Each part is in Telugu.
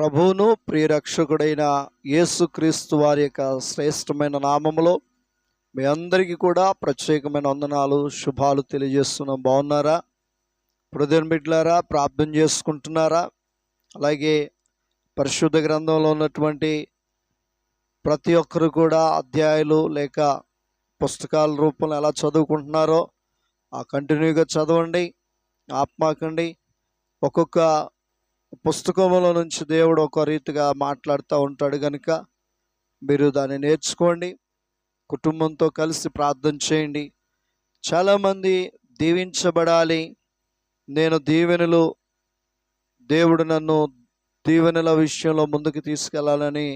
ప్రభువును ప్రియరక్షకుడైన యేసుక్రీస్తు వారి యొక్క శ్రేష్టమైన నామములో మీ అందరికీ కూడా ప్రత్యేకమైన వందనాలు శుభాలు తెలియజేస్తున్నాం. బాగున్నారా? హృదయం బిడ్డలారా ప్రార్థన చేసుకుంటున్నారా? అలాగే పరిశుద్ధ గ్రంథంలో ఉన్నటువంటి ప్రతి ఒక్కరు కూడా అధ్యాయులు లేక పుస్తకాల రూపంలో ఎలా చదువుకుంటున్నారో ఆ కంటిన్యూగా చదవండి ఆత్మాకండి ఒక్కొక్క పుస్తకంలో నుంచి దేవుడు ఒక రీతిగా మాట్లాడుతూ ఉంటాడు కనుక మీరు దాన్ని నేర్చుకోండి కుటుంబంతో కలిసి ప్రార్థన చేయండి. చాలామంది దీవించబడాలి నేను దీవెనలు దేవుడు నన్ను దీవెనల విషయంలో ముందుకు తీసుకెళ్ళాలని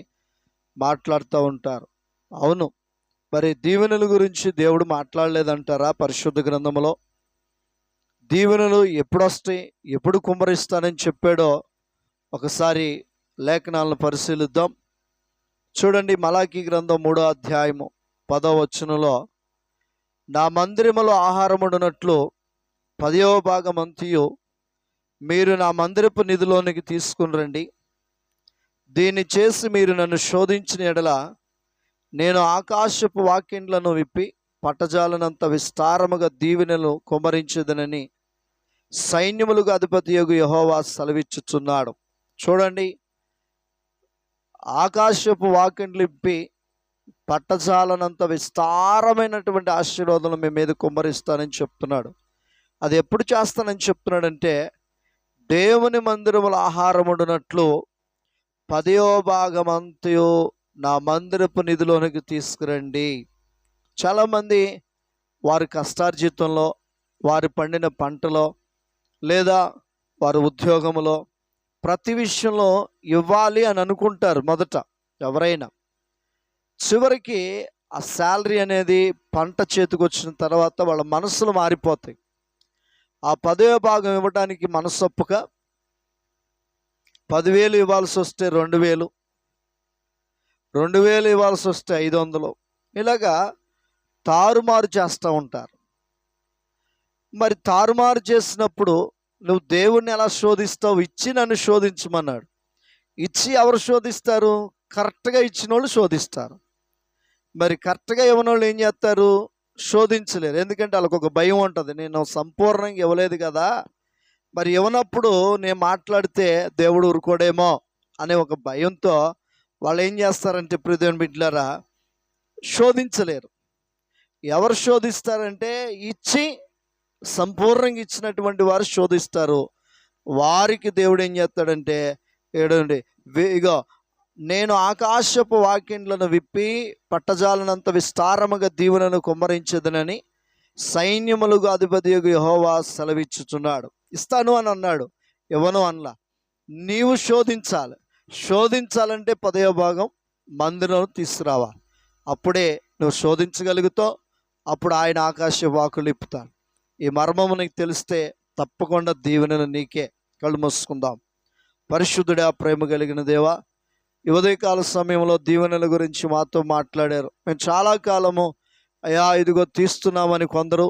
మాట్లాడుతూ ఉంటారు. అవును మరి దీవెనల గురించి దేవుడు మాట్లాడలేదంటారా పరిశుద్ధ గ్రంథంలో దీవెనలు ఎప్పుడు వస్తాయి ఎప్పుడు కుమ్మరిస్తానని చెప్పాడో ఒకసారి లేఖనాలను పరిశీలిద్దాం. చూడండి మలాఖీ గ్రంథం మూడో అధ్యాయము పదో వచనంలో నా మందిరములో ఆహారముడునట్లు పదవ భాగం అంతయు మీరు నా మందిరపు నిధిలోనికి తీసుకుని రండి. దీన్ని చేసి మీరు నన్ను శోధించిన ఎడల నేను ఆకాశపు వాక్యంలను విప్పి పట్టజాలనంత విస్తారముగా దీవెనలు కుమరించదనని సైన్యములుగా అధిపతి యొగు యహోవా సెలవిచ్చుచున్నాడు. చూడండి. ఆకాశపు వాకిని విప్పి పట్టజాలనంత విస్తారమైనటువంటి ఆశీర్వాదాలు మీ మీద కుమ్మరిస్తానని చెప్తున్నాడు. అది ఎప్పుడు చేస్తానని చెప్తున్నాడంటే దేవుని మందిరముల ఆహారముడినట్లు పదయో భాగమంతయు నా మందిరపు నిధిలోనికి తీసుకురండి. చాలామంది వారి కష్టార్జితంలో వారి పండిన పంటలో లేదా వారి ఉద్యోగంలో ప్రతి విషయంలో ఇవ్వాలి అని అనుకుంటారు మొదట ఎవరైనా. చివరికి ఆ శాలరీ అనేది పంట చేతికి వచ్చిన తర్వాత వాళ్ళ మనసులు మారిపోతాయి. ఆ పదవే భాగం ఇవ్వడానికి మనసొప్పుక. పదివేలు ఇవ్వాల్సి వస్తే రెండు వేలు రెండు వేలు ఇవ్వాల్సి వస్తే ఐదు వందలు ఇలాగా తారుమారు చేస్తూ ఉంటారు. మరి తారుమారు చేసినప్పుడు నువ్వు దేవుణ్ణి ఎలా శోధిస్తావు? ఇచ్చి నన్ను శోధించమన్నాడు. ఇచ్చి ఎవరు శోధిస్తారు? కరెక్ట్గా ఇచ్చిన వాళ్ళు శోధిస్తారు. మరి కరెక్ట్గా ఇవ్వని వాళ్ళు ఏం చేస్తారు? శోధించలేరు. ఎందుకంటే వాళ్ళకు ఒక భయం ఉంటుంది. నేను సంపూర్ణంగా ఇవ్వలేదు కదా. మరి ఇవ్వనప్పుడు నేను మాట్లాడితే దేవుడు ఊరుకోడేమో అనే ఒక భయంతో వాళ్ళు ఏం చేస్తారంటే ప్రతిని బిడ్డలారా శోధించలేరు. ఎవరు శోధిస్తారంటే ఇచ్చి సంపూర్ణంగా ఇచ్చినటువంటి వారు శోధిస్తారు. వారికి దేవుడు ఏం చేస్తాడంటే ఏడండి ఇగో నేను ఆకాశపు వాక్యంలను విప్పి పట్టజాలనంత విస్తారముగా దీవులను కుమ్మరించదనని సైన్యములుగా అధిపతి యహోవా సెలవిచ్చుచున్నాడు. ఇస్తాను అని అన్నాడు. ఇవ్వను అనలా. నీవు శోధించాలి. శోధించాలంటే పదవ భాగం మందిరం తీసుకురావాలి. అప్పుడే నువ్వు శోధించగలుగుతావు. అప్పుడు ఆయన ఆకాశ వాకులు ఇప్పుతాడు ఈ మర్మము నీకు తెలిస్తే తప్పకుండా దీవెనను నీకే కళ్ళు మూసుకుందాం. పరిశుద్ధుడా ప్రేమ కలిగిన దేవా యువదయకాల ఉదయకాల సమయంలో దీవెనల గురించి మాతో మాట్లాడారు. మేము చాలా కాలము అయ్యా ఇదిగో తీస్తున్నామని కొందరు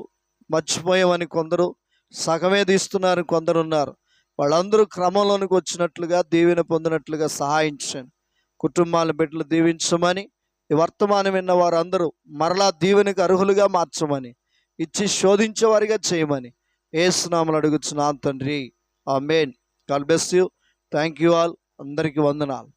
మర్చిపోయామని కొందరు సగమే తీస్తున్నారని కొందరు ఉన్నారు. వాళ్ళందరూ క్రమంలోనికి వచ్చినట్లుగా దీవెన పొందినట్లుగా సహాయించండి కుటుంబాల బిడ్డలు దీవించమని ఈ వర్తమానం విన్న వారందరూ మరలా దీవెనకు అర్హులుగా మార్చమని. ఇచ్చి శోధించేవారిగా చేయమని. ఏసునామలు అడుగుచున్నాను తండ్రి. ఆ మెయిన్ గాడ్ బెస్ట్ యూ. Thank you all. అందరికీ వందనాలు.